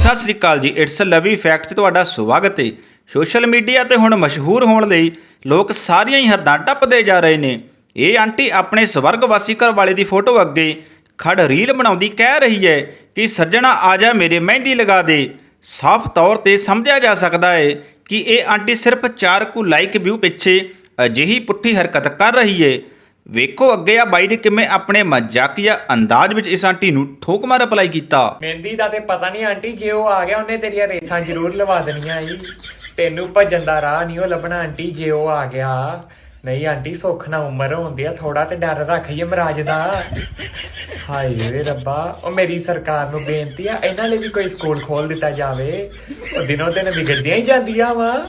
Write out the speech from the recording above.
ਸਤਿ ਸ੍ਰੀ ਅਕਾਲ ਜੀ। It's Lovi facts ਤੁਹਾਡਾ ਸਵਾਗਤ ਹੈ। ਸੋਸ਼ਲ ਮੀਡੀਆ ਤੇ ਹੁਣ ਮਸ਼ਹੂਰ ਹੋਣ ਲਈ ਲੋਕ ਸਾਰੀਆਂ ਹੀ ਹੱਦਾਂ ਟੱਪਦੇ ਜਾ ਰਹੇ ਨੇ। ਇਹ ਆਂਟੀ ਆਪਣੇ ਸਵਰਗਵਾਸੀ ਘਰ ਵਾਲੇ ਦੀ ਫੋਟੋ ਅੱਗੇ ਖੜ ਰੀਲ ਬਣਾਉਂਦੀ ਕਹਿ ਰਹੀ ਹੈ ਕਿ ਸੱਜਣਾ ਆ ਜਾ ਮੇਰੇ ਮਹਿੰਦੀ ਲਗਾ ਦੇ। ਸਾਫ਼ ਤੌਰ ਤੇ ਸਮਝਿਆ ਜਾ ਸਕਦਾ ਹੈ ਕਿ ਇਹ ਆਂਟੀ ਸਿਰਫ 4 ਕੁ ਲਾਈਕ ਵਿਊ ਪਿੱਛੇ ਅਜਿਹੀ ਪੁੱਠੀ ਹਰਕਤ ਕਰ ਰਹੀ ਹੈ। ਵੇਖੋ ਅੱਗੇ ਆ ਬਾਈ ਨੇ ਕਿਵੇਂ ਆਪਣੇ ਮਜ਼ਾਕੀਆ ਅੰਦਾਜ਼ ਵਿੱਚ ਇਸ ਆਂਟੀ ਨੂੰ ਠੋਕ ਮਾਰ ਅਪਲਾਈ ਕੀਤਾ। ਮਹਿੰਦੀ ਦਾ ਤੇ ਪਤਾ ਨਹੀਂ ਆਂਟੀ, ਜੇ ਉਹ ਆ ਗਿਆ, ਉਹਨੇ ਤੇਰੀਆਂ ਰੇਸਾਂ ਜ਼ਰੂਰ ਲਵਾ ਦੇਣੀਆਂ ਈ। ਤੈਨੂੰ ਭੱਜਣ ਦਾ ਰਾਹ ਨਹੀਂ ਉਹ ਲੱਭਣਾ ਆਂਟੀ, ਜੇ ਉਹ ਆ ਗਿਆ। ਨਹੀਂ ਆਂਟੀ, ਸੁੱਖ ਨਾ ਉਮਰ ਹੁੰਦੀ ਆ ਥੋੜਾ ਤੇ ਡਰ ਰੱਖ ਯਮਰਾਜ ਦਾ। ਹਾਏ ਵੇ ਰੱਬਾ, ਉਹ ਮੇਰੀ ਸਰਕਾਰ ਨੂੰ ਬੇਨਤੀ ਆ, ਇਹਨਾਂ ਲਈ ਵੀ ਕੋਈ ਸਕੂਲ ਖੋਲ ਦਿੱਤਾ ਜਾਵੇ। ਉਹ ਦਿਨੋਂ ਦਿਨ ਵਿਗੜਦੀਆਂ ਹੀ ਜਾਂਦੀਆਂ ਵਾ।